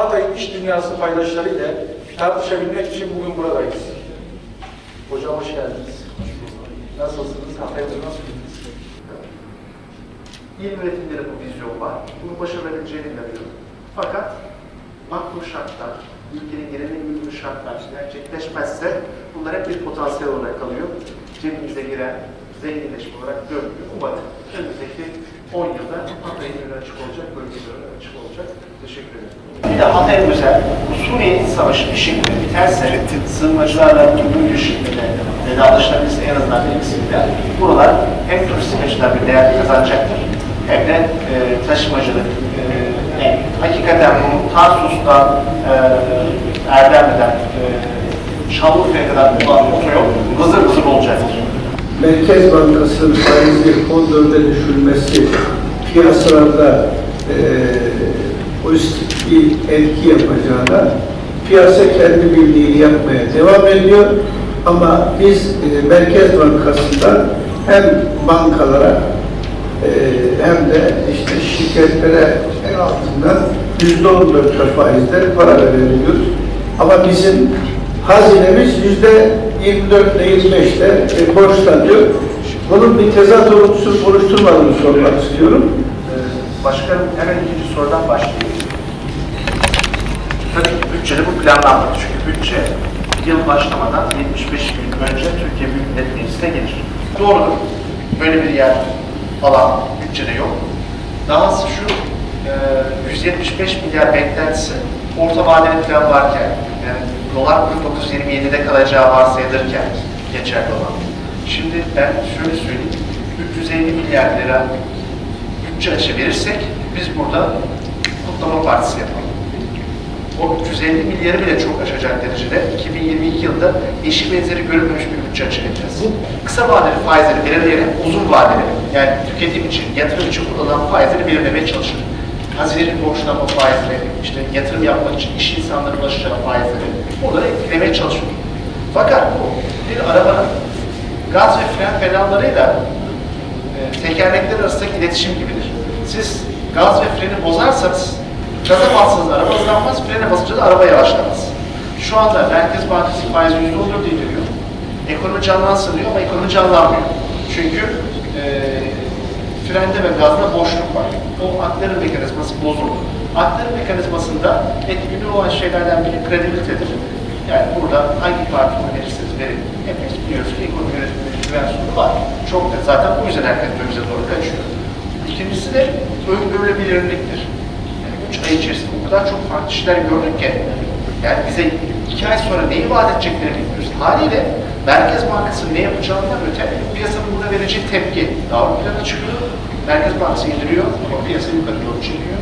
Hatay'ın iş dünyası paydaşlarıyla tartışabilmek için bugün buradayız. Hocam hoş geldiniz. Nasılsınız? Hatay'da nasılsınız? İl yönetimleri bu vizyon var. Bunu başarabileceğine inanıyorum. Fakat makro şartlar, ülkenin genel uygun şartlar gerçekleşmezse bunlar hep bir potansiyel olarak kalıyor. Cebimize giren zenginleşme olarak görünüyor. Umarım önümüzdeki 10 yılda Hatay'ın önü açık olacak, bölgeler önü açık olacak. Teşekkür ederim. Bir de Hatay özel, Suriye Savaşı bir şekilde biterse, sığınmacılarla uygun bir şekilde vedalaşılabilirse en azından bir kısmıyla buralar hem turistik açıdan bir değer kazanacaktır hem de e, taşımacılık, e, yani hakikaten bu Tarsus'tan e, Erdemli'den e, Şanlıurfa'ya kadar olan otoyol hızır hızır olacaktır. Merkez Bankası faizi 14'e düşürmesi piyasalarda e, pozitif bir etki yapacağına piyasa kendi bildiğini yapmaya devam ediyor. Ama biz e, Merkez Bankası'ndan hem bankalara e, hem de işte şirketlere en altından yüzde on dörtte faizle para verebiliyoruz. Ama bizim hazinemiz yüzde 24 ile 25'te e, borçlanıyor. Bunun bir tezat olumsuz oluşturmadığını sormak istiyorum. Başkanım hemen ikinci sorudan başlayayım. Tabii ki bütçede bu planlanmadı. Çünkü bütçe yıl başlamadan 75 gün önce Türkiye Büyük Millet Meclisi'ne gelir. Doğrudur. Böyle bir yer, alan bütçede yok. Dahası şu, e, 175 milyar beklentisi orta vadeli plan varken, yani dolar kuru 9.27'de kalacağı varsayılırken geçerli olan. Şimdi ben şöyle söyleyeyim, 350 milyar lira bütçe açı verirsek biz burada kutlama partisi yapalım. O 350 milyarı bile çok aşacak derecede 2022 yılında eşi benzeri görülmemiş bir bütçe açı vereceğiz. Kısa vadeli faizleri belirleyerek uzun vadeli yani tüketim için, yatırım için kullanılan faizleri belirlemeye çalışır. Hazinenin borçlanma faizleri, işte yatırım yapmak için iş insanların ulaşacağı faizleri bunları etkilemeye çalışıyor. Fakat bu bir arabanın gaz ve fren pedallarıyla e, tekerlekler arasındaki iletişim gibidir. Siz gaz ve freni bozarsanız gaza bastığınızda araba hızlanmaz, frene basınca da araba yavaşlamaz. Şu anda Merkez Bankası faizi %14 indiriyor. Ekonomi canlansın diyor ama ekonomi canlanmıyor. Çünkü e, frende ve gazda boşluk var. O aktarım mekanizması bozuldu. Aktarım mekanizmasında etkili olan şeylerden biri kredibilitedir. Yani burada hangi parti oy verirseniz verin. Hepimiz biliyoruz ki ekonomi yönetiminde güven sorunu var. Çok da zaten bu yüzden herkes dövize doğru kaçıyor. İkincisi de öngörülebilirliktir. Yani üç ay içerisinde o kadar çok farklı işler gördük ki yani bize iki ay sonra neyi vaat edeceklerini bilmiyoruz. Haliyle Merkez Bankası ne yapacağından öte piyasanın buna vereceği tepki daha ön plana çıkıyor. Merkez Bankası indiriyor ama piyasa yukarı doğru çekiyor.